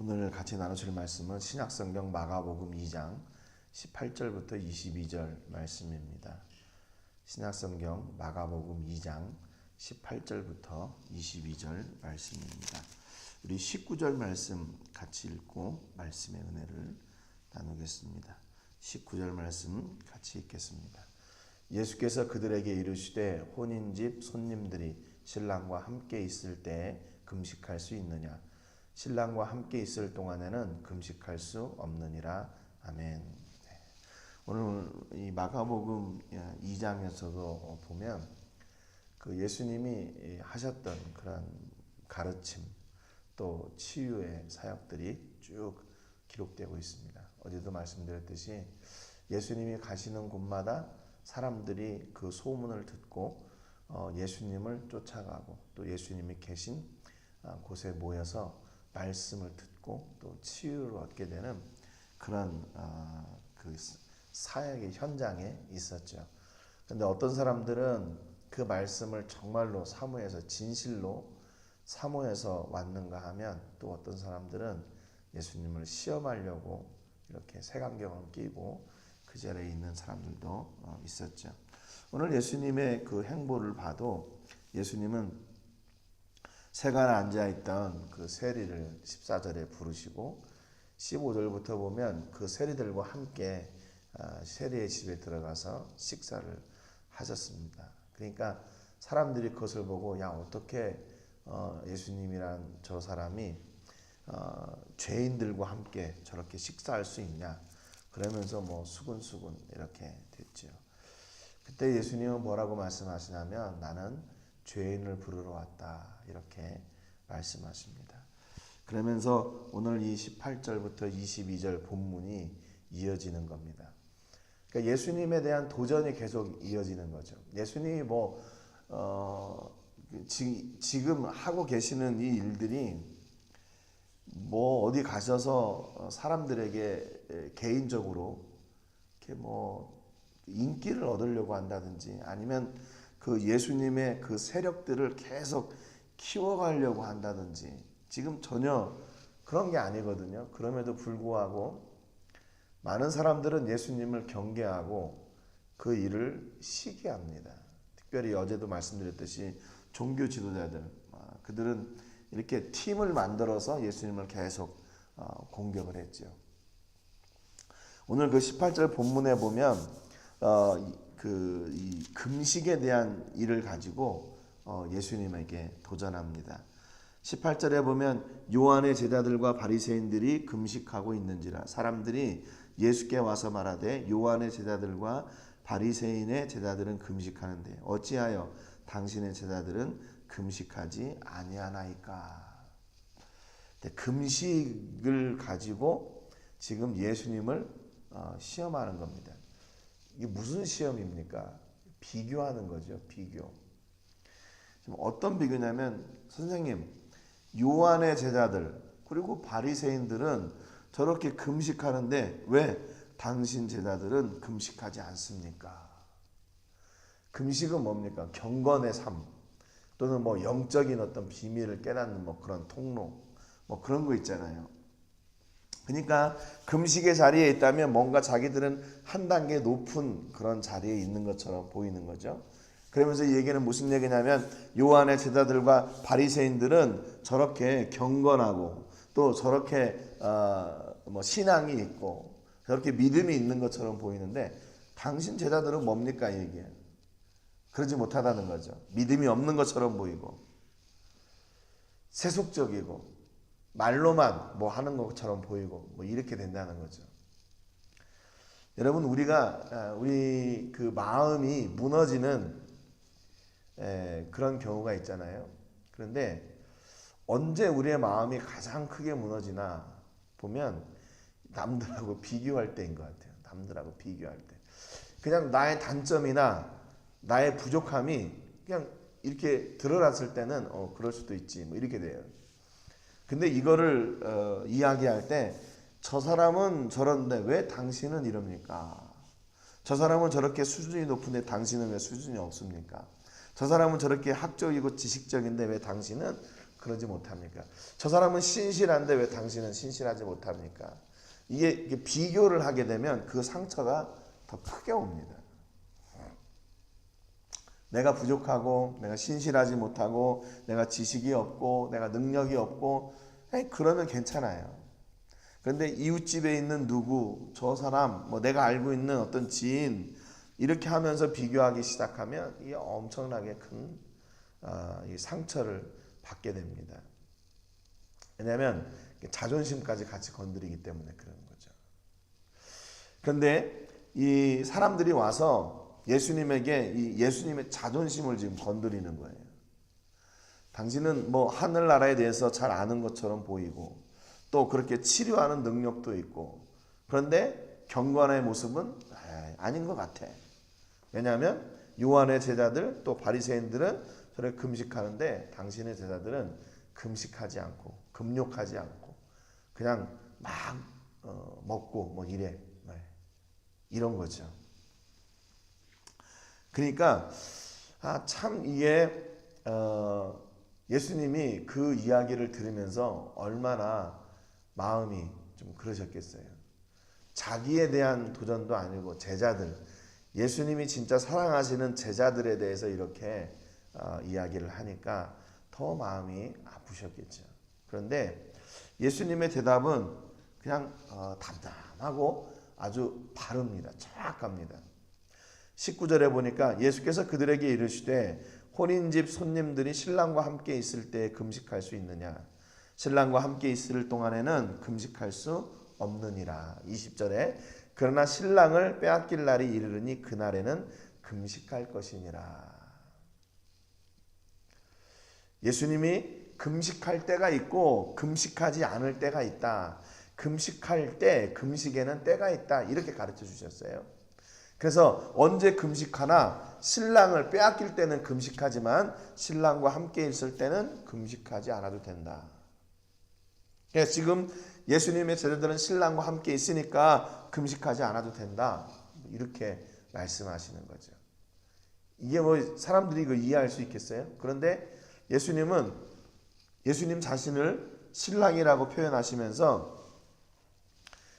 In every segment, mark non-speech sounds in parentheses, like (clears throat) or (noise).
오늘 같이 나누실 말씀은 신약성경 마가복음 2장 18절부터 22절 말씀입니다. 신약성경 마가복음 2장 18절부터 22절 말씀입니다. 우리 19절 말씀 같이 읽고 말씀의 은혜를 나누겠습니다. 19절 말씀 같이 읽겠습니다. 예수께서 그들에게 이르시되 혼인집 손님들이 신랑과 함께 있을 때 금식할 수 있느냐 신랑과 함께 있을 동안에는 금식할 수 없느니라 아멘. 네. 오늘 이 마가복음 2장에서도 보면 그 예수님이 하셨던 그런 가르침 또 치유의 사역들이 쭉 기록되고 있습니다. 어제도 말씀드렸듯이 예수님이 가시는 곳마다 사람들이 그 소문을 듣고 어, 예수님을 쫓아가고 또 예수님이 계신 어, 곳에 모여서 말씀을 듣고 또 치유를 얻게 되는 그런 어, 그 사역의 현장에 있었죠. 근데 어떤 사람들은 그 말씀을 정말로 사모해서 진실로 사모해서 왔는가 하면 또 어떤 사람들은 예수님을 시험하려고 이렇게 색안경을 끼고 그 자리에 있는 사람들도 어, 있었죠. 오늘 예수님의 그 행보를 봐도 예수님은 세간에 앉아 있던 그 세리를 14절에 부르시고 15절부터 보면 그 세리들과 함께 아, 세리의 집에 들어가서 식사를 하셨습니다. 그러니까 사람들이 그것을 보고 야 어떻게 어, 예수님이란 저 사람이 어, 죄인들과 함께 저렇게 식사할 수 있냐 그러면서 뭐 수근수근 이렇게 됐죠. 그때 예수님은 뭐라고 말씀하시냐면 나는 죄인을 부르러 왔다. 이렇게 말씀하십니다. 그러면서 오늘 이 18절부터 22절 본문이 이어지는 겁니다. 그러니까 예수님에 대한 도전이 계속 이어지는 거죠. 예수님이 뭐, 어, 지, 지금 하고 계시는 이 일들이 뭐 어디 가셔서 사람들에게 개인적으로 이렇게 뭐 인기를 얻으려고 한다든지 아니면 그 예수님의 그 세력들을 계속 키워가려고 한다든지 지금 전혀 그런 게 아니거든요. 그럼에도 불구하고 많은 사람들은 예수님을 경계하고 그 일을 시기합니다. 특별히 어제도 말씀드렸듯이 종교 지도자들 아, 그들은 이렇게 팀을 만들어서 예수님을 계속 어, 공격을 했죠. 오늘 그 18절 본문에 보면 어, 그 이 금식에 대한 일을 가지고 어, 예수님에게 도전합니다. 18절에 보면 요한의 제자들과 바리새인들이 금식하고 있는지라 사람들이 예수께 와서 말하되 요한의 제자들과 바리새인의 제자들은 금식하는데 어찌하여 당신의 제자들은 금식하지 아니하나이까. 금식을 가지고 지금 예수님을 어, 시험하는 겁니다. 이게 무슨 시험입니까? 비교하는 거죠. 비교. 지금 어떤 비교냐면 선생님 요한의 제자들 그리고 바리새인들은 저렇게 금식하는데 왜 당신 제자들은 금식하지 않습니까? 금식은 뭡니까? 경건의 삶 또는 뭐 영적인 어떤 비밀을 깨닫는 뭐 그런 통로 뭐 그런 거 있잖아요. 그러니까 금식의 자리에 있다면 뭔가 자기들은 한 단계 높은 그런 자리에 있는 것처럼 보이는 거죠. 그러면서 이 얘기는 무슨 얘기냐면 요한의 제자들과 바리새인들은 저렇게 경건하고 또 저렇게 어 뭐 신앙이 있고 저렇게 믿음이 있는 것처럼 보이는데 당신 제자들은 뭡니까 이게 그러지 못하다는 거죠. 믿음이 없는 것처럼 보이고 세속적이고 말로만 뭐 하는 것처럼 보이고 뭐 이렇게 된다는 거죠. 여러분 우리가 아, 우리 그 마음이 무너지는 그런 경우가 있잖아요. 그런데 언제 우리의 마음이 가장 크게 무너지나 보면 남들하고 (laughs) 비교할 때인 것 같아요. 남들하고 비교할 때. 그냥 나의 단점이나 나의 부족함이 그냥 이렇게 드러났을 때는 어 그럴 수도 있지 뭐 이렇게 돼요. 근데 이거를 어, 이야기할 때 저 사람은 저런데 왜 당신은 이럽니까? 저 사람은 저렇게 수준이 높은데 당신은 왜 수준이 없습니까? 저 사람은 저렇게 학적이고 지식적인데 왜 당신은 그러지 못합니까? 저 사람은 신실한데 왜 당신은 신실하지 못합니까? 이게, 이게 비교를 하게 되면 그 상처가 더 크게 옵니다. 내가 부족하고 내가 신실하지 못하고 내가 지식이 없고 내가 능력이 없고 에이, 그러면 괜찮아요. 그런데 이웃집에 있는 누구 저 사람 뭐 내가 알고 있는 어떤 지인 이렇게 하면서 비교하기 시작하면 이게 엄청나게 큰 어, 이 상처를 받게 됩니다. 왜냐하면 자존심까지 같이 건드리기 때문에 그런 거죠. 그런데 이 사람들이 와서 예수님에게 이 예수님의 자존심을 지금 건드리는 거예요. 당신은 뭐 하늘나라에 대해서 잘 아는 것처럼 보이고 또 그렇게 치료하는 능력도 있고 그런데 경건의 모습은 아닌 것 같아. 왜냐하면 요한의 제자들 또 바리새인들은 저렇게 금식하는데 당신의 제자들은 금식하지 않고 금욕하지 않고 그냥 막 어, 먹고 뭐 이래 네. 이런 거죠. 그러니까 아, 참 이게 어, 예수님이 그 이야기를 들으면서 얼마나 마음이 좀 그러셨겠어요. 자기에 대한 도전도 아니고 제자들 예수님이 진짜 사랑하시는 제자들에 대해서 이렇게 어, 이야기를 하니까 더 마음이 아프셨겠죠. 그런데 예수님의 대답은 그냥 어, 담담하고 아주 바릅니다. 정확합니다. 19절에 보니까 예수께서 그들에게 이르시되 혼인집 손님들이 신랑과 함께 있을 때 금식할 수 있느냐? 신랑과 함께 있을 동안에는 금식할 수 없느니라. 20절에 그러나 신랑을 빼앗길 날이 이르르니 그날에는 금식할 것이니라. 예수님이 금식할 때가 있고 금식하지 않을 때가 있다. 금식할 때 금식에는 때가 있다. 이렇게 가르쳐 주셨어요 그래서 언제 금식하나 신랑을 빼앗길 때는 금식하지만 신랑과 함께 있을 때는 금식하지 않아도 된다. 그래서 지금 예수님의 제자들은 신랑과 함께 있으니까 금식하지 않아도 된다. 이렇게 말씀하시는 거죠. 이게 뭐 사람들이 이거 이해할 수 있겠어요? 그런데 예수님은 예수님 자신을 신랑이라고 표현하시면서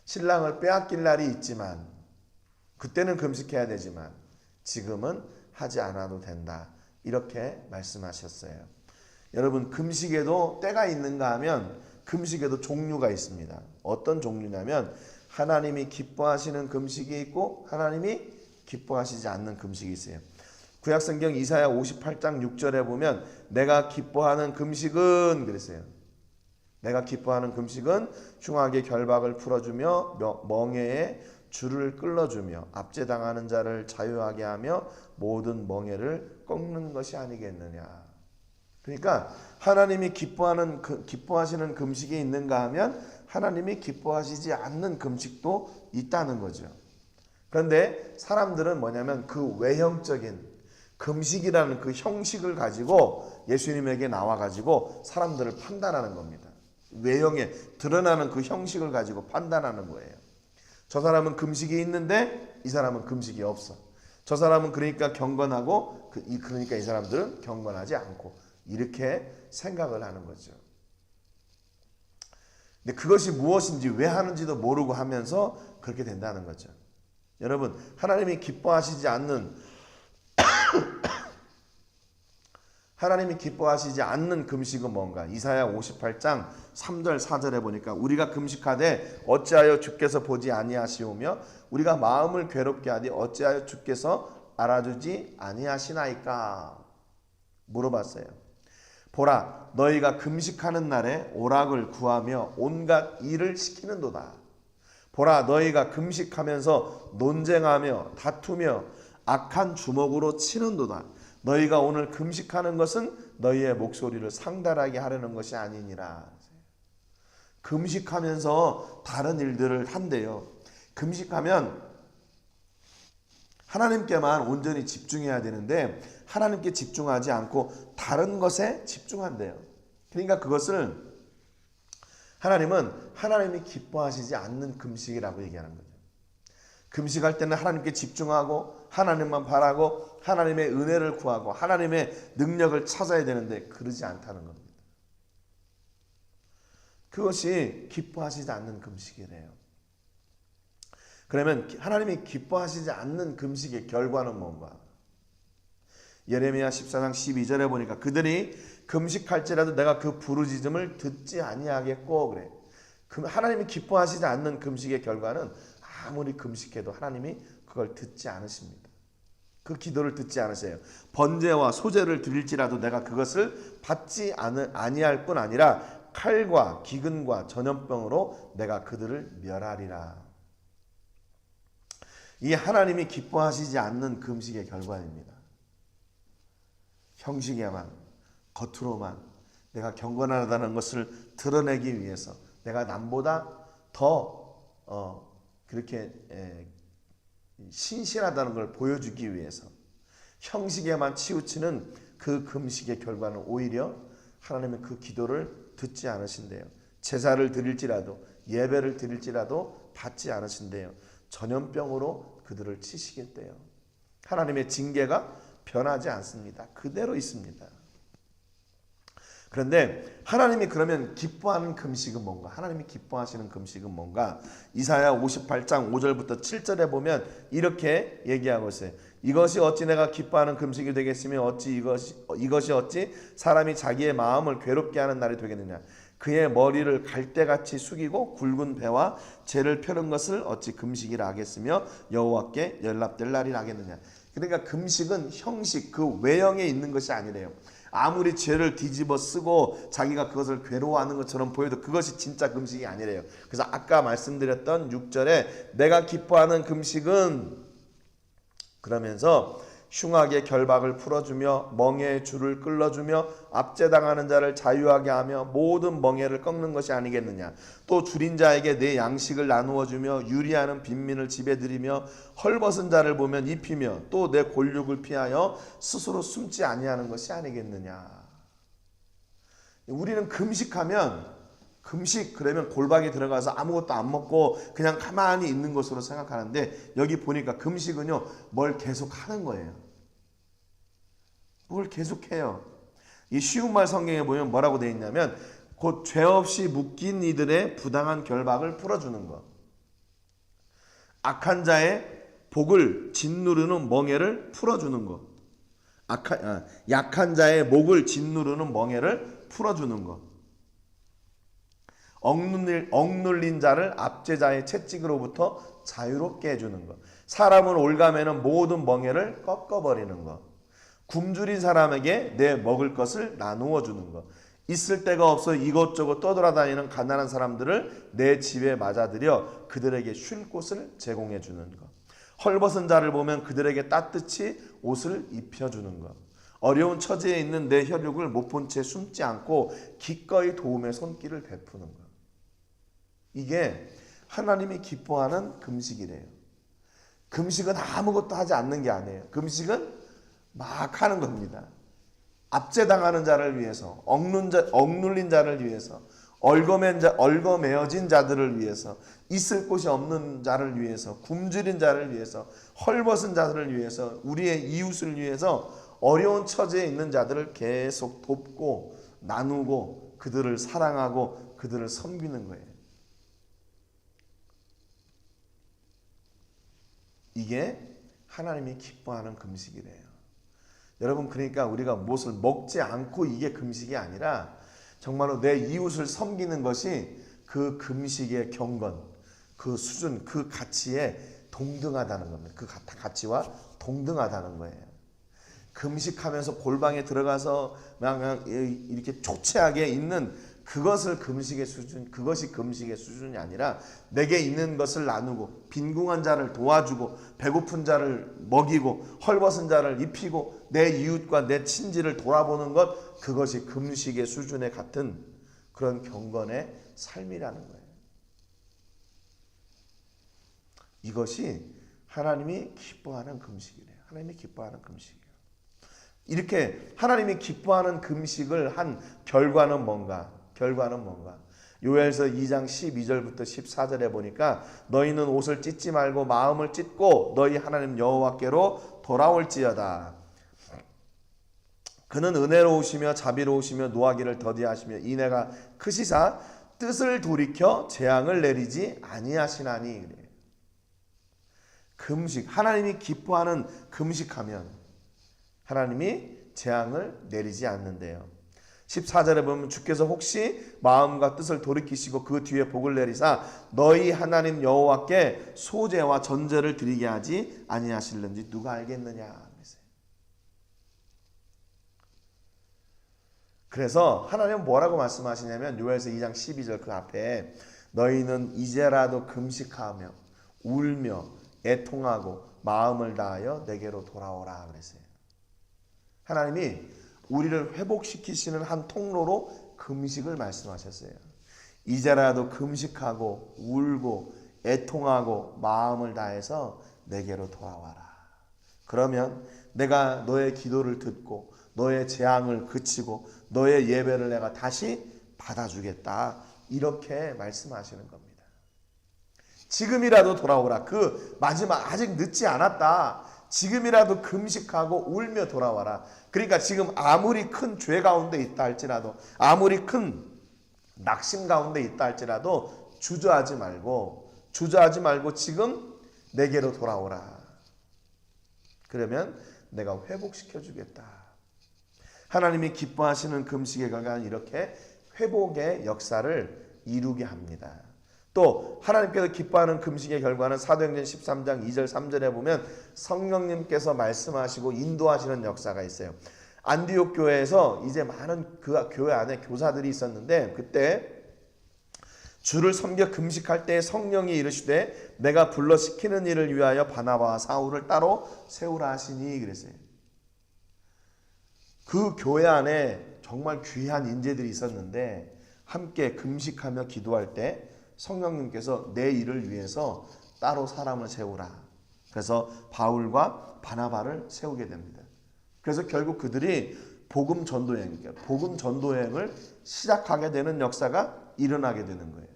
신랑을 빼앗길 날이 있지만 그때는 금식해야 되지만 지금은 하지 않아도 된다. 이렇게 말씀하셨어요. 여러분 금식에도 때가 있는가 하면 금식에도 종류가 있습니다. 어떤 종류냐면 하나님이 기뻐하시는 금식이 있고 하나님이 기뻐하시지 않는 금식이 있어요. 구약성경 이사야 58장 6절에 보면 내가 기뻐하는 금식은 그랬어요. 내가 기뻐하는 금식은 흉악의 결박을 풀어주며 멍에의 줄을 끌어주며 압제당하는 자를 자유하게 하며 모든 멍에를 꺾는 것이 아니겠느냐. 그러니까 하나님이 기뻐하는 그, 기뻐하시는 금식이 있는가 하면 하나님이 기뻐하시지 않는 금식도 있다는 거죠. 그런데 사람들은 뭐냐면 그 외형적인 금식이라는 그 형식을 가지고 예수님에게 나와 가지고 사람들을 판단하는 겁니다. 외형에 드러나는 그 형식을 가지고 판단하는 거예요. 저 사람은 금식이 있는데 이 사람은 금식이 없어. 저 사람은 그러니까 경건하고 그, 이, 그러니까 이 사람들은 경건하지 않고 이렇게 생각을 하는 거죠. 근데 그것이 무엇인지 왜 하는지도 모르고 하면서 그렇게 된다는 거죠. 여러분 하나님이 기뻐하시지 않는 하나님이 기뻐하시지 않는 금식은 뭔가? 이사야 58장 3절 4절에 보니까 우리가 금식하되 어찌하여 주께서 보지 아니하시오며 우리가 마음을 괴롭게 하되 어찌하여 주께서 알아주지 아니하시나이까 물어봤어요. 보라 너희가 금식하는 날에 오락을 구하며 온갖 일을 시키는도다. 보라 너희가 금식하면서 논쟁하며 다투며 악한 주먹으로 치는도다. 너희가 오늘 금식하는 것은 너희의 목소리를 상달하게 하려는 것이 아니니라. 금식하면서 다른 일들을 한대요. 금식하면 하나님께만 온전히 집중해야 되는데 하나님께 집중하지 않고 다른 것에 집중한대요. 그러니까 그것을 하나님은 하나님이 기뻐하시지 않는 금식이라고 얘기하는 거죠. 금식할 때는 하나님께 집중하고 하나님만 바라고 하나님의 은혜를 구하고 하나님의 능력을 찾아야 되는데 그러지 않다는 겁니다. 그것이 기뻐하시지 않는 금식이래요. 그러면 하나님이 기뻐하시지 않는 금식의 결과는 뭔가? 예레미야 14장 12절에 보니까 그들이 금식할지라도 내가 그 부르짖음을 듣지 아니하겠고 그래. 그 하나님이 기뻐하시지 않는 금식의 결과는 아무리 금식해도 하나님이 그걸 듣지 않으십니다. 그 기도를 듣지 않으세요. 번제와 소제를 드릴지라도 내가 그것을 받지 않, 아니할 뿐 아니라 칼과 기근과 전염병으로 내가 그들을 멸하리라. 이 하나님이 기뻐하시지 않는 금식의 결과입니다. 형식에만 겉으로만 내가 경건하다는 것을 드러내기 위해서 내가 남보다 더 어, 그렇게 에, 신실하다는 걸 보여주기 위해서 형식에만 치우치는 그 금식의 결과는 오히려 하나님의 그 기도를 듣지 않으신대요. 제사를 드릴지라도 예배를 드릴지라도 받지 않으신대요. 전염병으로 그들을 치시겠대요. 하나님의 징계가 변하지 않습니다. 그대로 있습니다. 그런데 하나님이 그러면 기뻐하는 금식은 뭔가? 하나님이 기뻐하시는 금식은 뭔가? 이사야 58장 5절부터 7절에 보면 이렇게 얘기하고 있어요. 이것이 어찌 내가 기뻐하는 금식이 되겠으며 어찌 이것이 이것이 어찌 사람이 자기의 마음을 괴롭게 하는 날이 되겠느냐? 그의 머리를 갈대같이 숙이고 굵은 배와 죄를 펴는 것을 어찌 금식이라 하겠으며 여호와께 연락될 날이라 하겠느냐? 그러니까 금식은 형식 그 외형에 있는 것이 아니래요. 아무리 죄를 뒤집어 쓰고 자기가 그것을 괴로워하는 것처럼 보여도 그것이 진짜 금식이 아니래요. 그래서 아까 말씀드렸던 6절에 내가 기뻐하는 금식은 그러면서 흉악의 결박을 풀어주며 멍에의 줄을 끌어주며 압제당하는 자를 자유하게 하며 모든 멍에를 꺾는 것이 아니겠느냐. 또 줄인 자에게 내 양식을 나누어 주며 유리하는 빈민을 집에 들이며 헐벗은 자를 보면 입히며 또 내 골육을 피하여 스스로 숨지 아니하는 것이 아니겠느냐. 우리는 금식하면 금식 그러면 골방에 들어가서 아무것도 안 먹고 그냥 가만히 있는 것으로 생각하는데 여기 보니까 금식은요 뭘 계속 하는 거예요. 뭘 계속 해요. 이 쉬운 말 성경에 보면 뭐라고 되어 있냐면 곧 죄 없이 묶인 이들의 부당한 결박을 풀어주는 것. 악한 자의 복을 짓누르는 멍에를 풀어주는 것. 악한, 아, 약한 자의 목을 짓누르는 멍에를 풀어주는 것. 억눌린, 억눌린 자를 압제자의 채찍으로부터 자유롭게 해주는 것. 사람을 올가매는 모든 멍에를 꺾어버리는 것. 굶주린 사람에게 내 먹을 것을 나누어 주는 것. 있을 데가 없어 이것저것 떠돌아다니는 가난한 사람들을 내 집에 맞아들여 그들에게 쉴 곳을 제공해 주는 것. 헐벗은 자를 보면 그들에게 따뜻히 옷을 입혀 주는 것. 어려운 처지에 있는 내 혈육을 못 본 채 숨지 않고 기꺼이 도움의 손길을 베푸는 것. 이게 하나님이 기뻐하는 금식이래요. 금식은 아무것도 하지 않는 게 아니에요. 금식은 막 하는 겁니다. 압제당하는 자를 위해서, 억눌린, 자, 억눌린 자를 위해서, 얼거맨 자, 얼거매어진 자들을 위해서, 있을 곳이 없는 자를 위해서, 굶주린 자를 위해서, 헐벗은 자들을 위해서, 우리의 이웃을 위해서 어려운 처지에 있는 자들을 계속 돕고 나누고 그들을 사랑하고 그들을 섬기는 거예요. 이게 하나님이 기뻐하는 금식이래요. 여러분 그러니까 우리가 무엇을 먹지 않고 이게 금식이 아니라 정말로 내 이웃을 섬기는 것이 그 금식의 경건, 그 수준, 그 가치에 동등하다는 겁니다. 그 가치와 동등하다는 거예요. 금식하면서 골방에 들어가서 그냥 이렇게 초췌하게 있는 그것을 금식의 수준, 그것이 금식의 수준이 아니라 내게 있는 것을 나누고 빈궁한 자를 도와주고 배고픈 자를 먹이고 헐벗은 자를 입히고 내 이웃과 내 친지를 돌아보는 것 그것이 금식의 수준에 같은 그런 경건의 삶이라는 거예요. 이것이 하나님이 기뻐하는 금식이래요. 하나님이 기뻐하는 금식이에요. 이렇게 하나님이 기뻐하는 금식을 한 결과는 뭔가? 결과는 뭔가? 요엘서 2장 12절부터 14절에 보니까 너희는 옷을 찢지 말고 마음을 찢고 너희 하나님 여호와께로 돌아올지어다. 그는 은혜로우시며 자비로우시며 노하기를 더디하시며 이내가 크시사 뜻을 돌이켜 재앙을 내리지 아니하시나니. 금식 하나님이 기뻐하는 금식하면 하나님이 재앙을 내리지 않는데요. 14절에 보면 주께서 혹시 마음과 뜻을 돌이키시고 그 뒤에 복을 내리사 너희 하나님 여호와께 소제와 전제를 드리게 하지 아니하실는지 누가 알겠느냐. 그래서 하나님은 뭐라고 말씀하시냐면 요엘서 2장 12절 그 앞에 너희는 이제라도 금식하며 울며 애통하고 마음을 다하여 내게로 돌아오라 그랬어요. 하나님이 우리를 회복시키시는 한 통로로 금식을 말씀하셨어요. 이제라도 금식하고 울고 애통하고 마음을 다해서 내게로 돌아와라. 그러면 내가 너의 기도를 듣고 너의 재앙을 그치고 너의 예배를 내가 다시 받아주겠다. 이렇게 말씀하시는 겁니다. 지금이라도 돌아오라. 그 마지막 아직 늦지 않았다. 지금이라도 금식하고 울며 돌아와라. 그러니까 지금 아무리 큰 죄 가운데 있다 할지라도 아무리 큰 낙심 가운데 있다 할지라도 주저하지 말고 주저하지 말고 지금 내게로 돌아오라. 그러면 내가 회복시켜 주겠다. 하나님이 기뻐하시는 금식의 결과는 이렇게 회복의 역사를 이루게 합니다. 또 하나님께서 기뻐하는 금식의 결과는 사도행전 13장 2절 3절에 보면 성령님께서 말씀하시고 인도하시는 역사가 있어요. 안디옥 교회에서 이제 많은 그 교회 안에 교사들이 있었는데 그때 주를 섬겨 금식할 때 성령이 이르시되 내가 불러 시키는 일을 위하여 바나바와 사울을 따로 세우라 하시니 그랬어요. 그 교회 안에 정말 귀한 인재들이 있었는데 함께 금식하며 기도할 때 성령님께서 내 일을 위해서 따로 사람을 세우라. 그래서 바울과 바나바를 세우게 됩니다. 그래서 결국 그들이 복음 전도행, 복음 전도행을 시작하게 되는 역사가 일어나게 되는 거예요.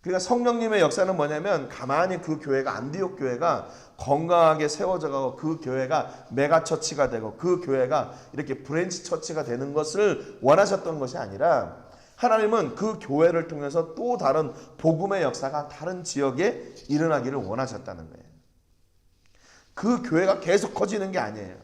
그러니까 성령님의 역사는 뭐냐면 가만히 그 교회가 안디옥 교회가 건강하게 세워져 가고 그 교회가 메가 처치가 되고 그 교회가 이렇게 브랜치 처치가 되는 것을 원하셨던 것이 아니라 하나님은 그 교회를 통해서 또 다른 복음의 역사가 다른 지역에 일어나기를 원하셨다는 거예요. 그 교회가 계속 커지는 게 아니에요.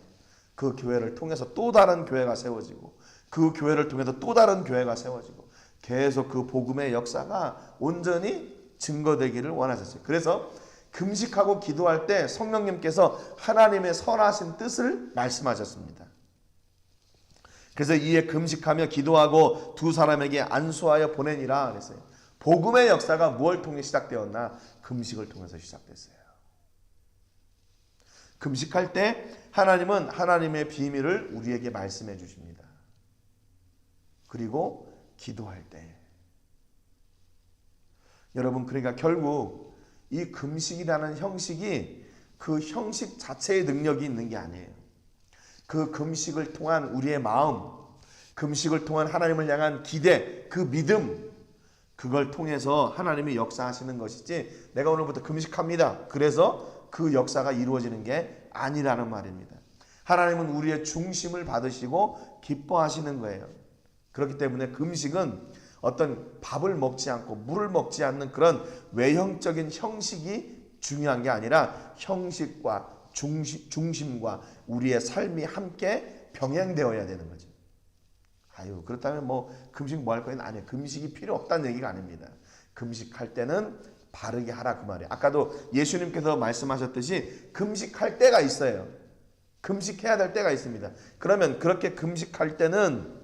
그 교회를 통해서 또 다른 교회가 세워지고 그 교회를 통해서 또 다른 교회가 세워지고 계속 그 복음의 역사가 온전히 증거되기를 원하셨어요. 그래서 금식하고 기도할 때 성령님께서 하나님의 선하신 뜻을 말씀하셨습니다. 그래서 이에 금식하며 기도하고 두 사람에게 안수하여 보내니라 그랬어요. 복음의 역사가 무엇을 통해 시작되었나? 금식을 통해서 시작됐어요. 금식할 때 하나님은 하나님의 비밀을 우리에게 말씀해 주십니다. 그리고 기도할 때 여러분 그러니까 결국 이 금식이라는 형식이 그 형식 자체의 능력이 있는 게 아니에요. 그 금식을 통한 우리의 마음, 금식을 통한 하나님을 향한 기대, 그 믿음, 그걸 통해서 하나님이 역사하시는 것이지 내가 오늘부터 금식합니다. 그래서 그 역사가 이루어지는 게 아니라는 말입니다. 하나님은 우리의 중심을 받으시고 기뻐하시는 거예요. 그렇기 때문에 금식은 어떤 밥을 먹지 않고 물을 먹지 않는 그런 외형적인 형식이 중요한 게 아니라 형식과 중심, 중심과 우리의 삶이 함께 병행되어야 되는 거죠. 아유, 그렇다면 뭐 금식 뭐 할 거는 아니에요. 금식이 필요 없다는 얘기가 아닙니다. 금식할 때는 바르게 하라 그 말이에요. 아까도 예수님께서 말씀하셨듯이 금식할 때가 있어요. 금식해야 될 때가 있습니다. 그러면 그렇게 금식할 때는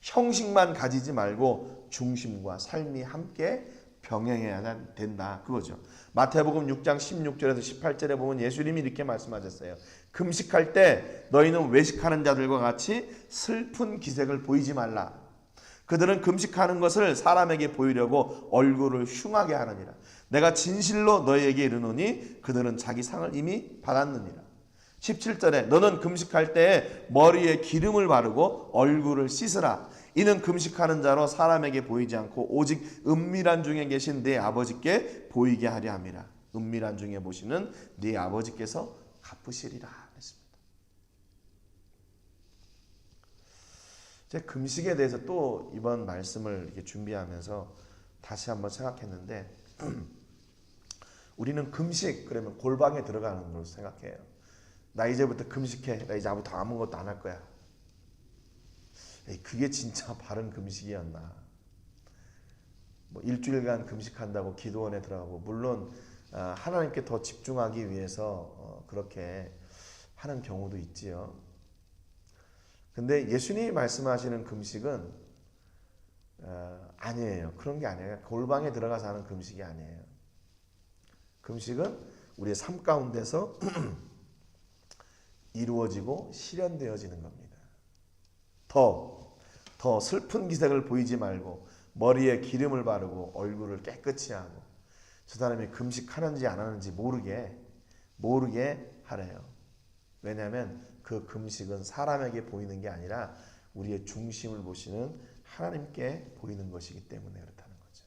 형식만 가지지 말고 중심과 삶이 함께 병행해야 된다. 그거죠. 마태복음 6장 16절에서 18절에 보면 예수님이 이렇게 말씀하셨어요. 금식할 때 너희는 외식하는 자들과 같이 슬픈 기색을 보이지 말라. 그들은 금식하는 것을 사람에게 보이려고 얼굴을 흉하게 하느니라. 내가 진실로 너희에게 이르노니 그들은 자기 상을 이미 받았느니라. 17절에 너는 금식할 때에 머리에 기름을 바르고 얼굴을 씻으라. 이는 금식하는 자로 사람에게 보이지 않고 오직 은밀한 중에 계신 내 아버지께 보이게 하려 함이라. 은밀한 중에 보시는 네 아버지께서 갚으시리라. 했습니다. 제 금식에 대해서 또 이번 말씀을 이렇게 준비하면서 다시 한번 생각했는데 (clears throat) 우리는 금식 그러면 골방에 들어가는 걸로 생각해요. 나 이제부터 금식해. 나 이제 아무것도 아무것도 안 할 거야. 그게 진짜 (laughs) 바른 금식이었나? 뭐 일주일간 금식한다고 기도원에 들어가고 물론 아, 하나님께 더 집중하기 위해서 어, 그렇게 하는 경우도 있지요. 근데 예수님이 말씀하시는 금식은 어, 아니에요. 그런 게 아니에요. 골방에 들어가서 하는 금식이 아니에요. 금식은 우리의 삶 가운데서 (clears throat) 이루어지고 실현되어지는 겁니다. 더, 더 슬픈 기색을 보이지 말고 머리에 기름을 바르고 얼굴을 깨끗이 하고 저 사람이 금식하는지 안 하는지 모르게 모르게 하래요. 왜냐하면 그 금식은 사람에게 보이는 게 아니라 우리의 중심을 보시는 하나님께 보이는 것이기 때문에 그렇다는 거죠.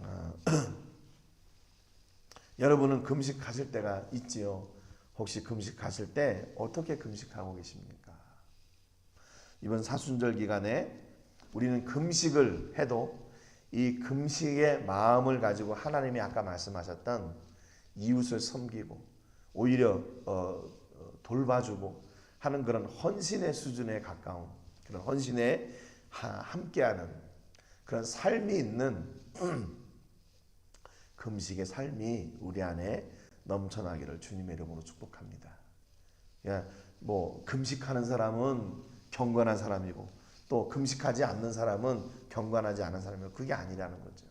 아, (clears throat) 여러분은 금식 가실 때가 있지요. 혹시 금식 가실 때 어떻게 금식하고 계십니까? 이번 사순절 기간에 우리는 금식을 해도 이 금식의 마음을 가지고 하나님이 아까 말씀하셨던 이웃을 섬기고 오히려 어, 돌봐주고 하는 그런 헌신의 수준에 가까운 그런 헌신에 함께하는 그런 삶이 있는 (clears throat) 금식의 삶이 우리 안에 넘쳐나기를 주님의 이름으로 축복합니다. 야, 뭐 금식하는 사람은 경건한 사람이고 또 금식하지 않는 사람은 경건하지 않은 사람이고 그게 아니라는 거죠.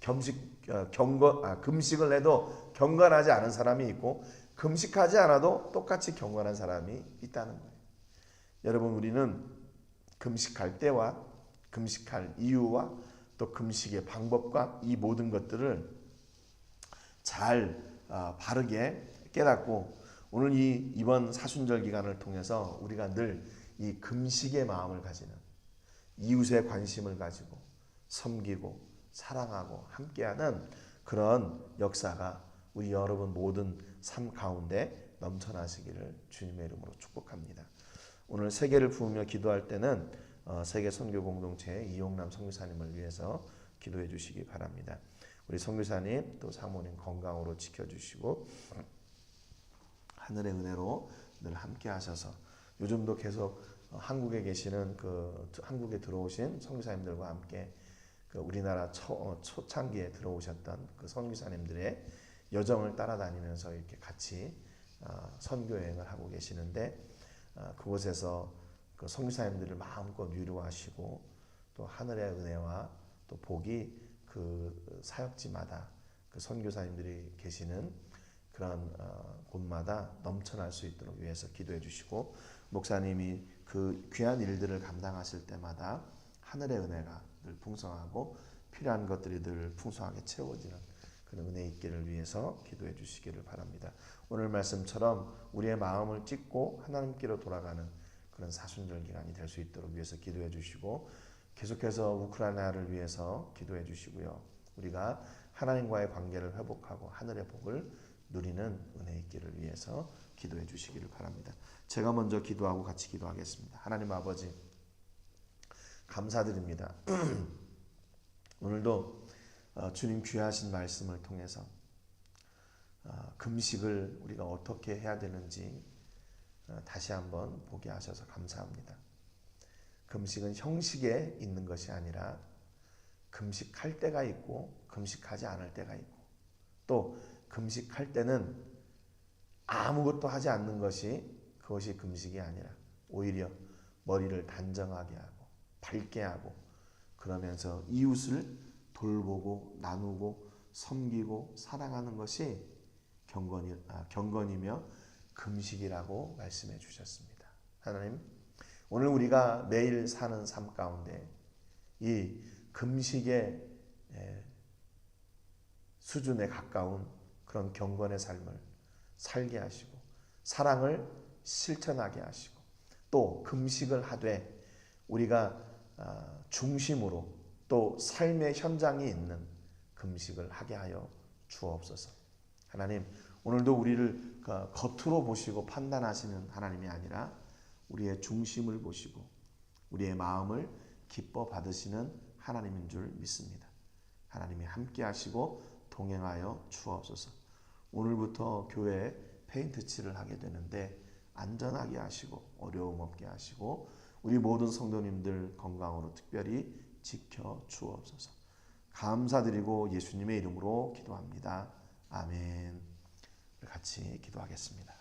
겸식 어, 경건 아, 금식을 해도 경건하지 않은 사람이 있고 금식하지 않아도 똑같이 경건한 사람이 있다는 거예요. 여러분 우리는 금식할 때와 금식할 이유와 또 금식의 방법과 이 모든 것들을 잘 아, 바르게 깨닫고 오늘 이 이번 사순절 기간을 통해서 우리가 늘 이 금식의 마음을 가지는 이웃의 관심을 가지고 섬기고 사랑하고 함께하는 그런 역사가 우리 여러분 모든 삶 가운데 넘쳐나시기를 주님의 이름으로 축복합니다. 오늘 세계를 부으며 기도할 때는 어, 세계 선교 공동체 이용남 선교사님을 위해서 기도해 주시기 바랍니다. 우리 선교사님 또 사모님 건강으로 지켜주시고 하늘의 은혜로 늘 함께 하셔서 요즘도 계속 한국에 계시는 그 한국에 들어오신 선교사님들과 함께 그 우리나라 초, 어, 초창기에 들어오셨던 그 선교사님들의 여정을 따라다니면서 이렇게 같이 어, 선교 여행을 하고 계시는데 어, 그곳에서 그 선교사님들을 마음껏 위로하시고 또 하늘의 은혜와 또 복이 그 사역지마다 그 선교사님들이 계시는 그런 곳마다 넘쳐날 수 있도록 위해서 기도해 주시고 목사님이 그 귀한 일들을 감당하실 때마다 하늘의 은혜가 늘 풍성하고 필요한 것들이 늘 풍성하게 채워지는 그런 은혜 있기를 위해서 기도해 주시기를 바랍니다. 오늘 말씀처럼 우리의 마음을 찢고 하나님께로 돌아가는 그런 사순절 기간이 될 수 있도록 위해서 기도해 주시고 계속해서 우크라이나를 위해서 기도해 주시고요. 우리가 하나님과의 관계를 회복하고 하늘의 복을 누리는 은혜 있기를 위해서 기도해 주시기를 바랍니다. 제가 먼저 기도하고 같이 기도하겠습니다. 하나님 아버지 감사드립니다. (clears throat) 오늘도 어, 주님 귀하신 말씀을 통해서 어, 금식을 우리가 어떻게 해야 되는지 어, 다시 한번 보게 하셔서 감사합니다. 금식은 형식에 있는 것이 아니라 금식할 때가 있고 금식하지 않을 때가 있고 또 금식할 때는 아무것도 하지 않는 것이 그것이 금식이 아니라 오히려 머리를 단정하게 하고 밝게 하고 그러면서 이웃을 돌보고 나누고 섬기고 사랑하는 것이 경건이, 아, 경건이며 금식이라고 말씀해 주셨습니다. 하나님, 오늘 우리가 매일 사는 삶 가운데 이 금식의 수준에 가까운 그런 경건의 삶을 살게 하시고 사랑을 실천하게 하시고 또 금식을 하되 우리가 아, 중심으로 또 삶의 현장이 있는 금식을 하게 하여 주옵소서. 하나님, 오늘도 우리를 겉으로 보시고 판단하시는 하나님이 아니라 우리의 중심을 보시고 우리의 마음을 기뻐 받으시는 하나님인 줄 믿습니다. 하나님이 함께 하시고 동행하여 주옵소서. 오늘부터 교회에 페인트 칠을 하게 되는데 안전하게 하시고 어려움 없게 하시고 우리 모든 성도님들 건강으로 특별히 지켜 주옵소서. 감사드리고 예수님의 이름으로 기도합니다. 아멘. 같이 기도하겠습니다.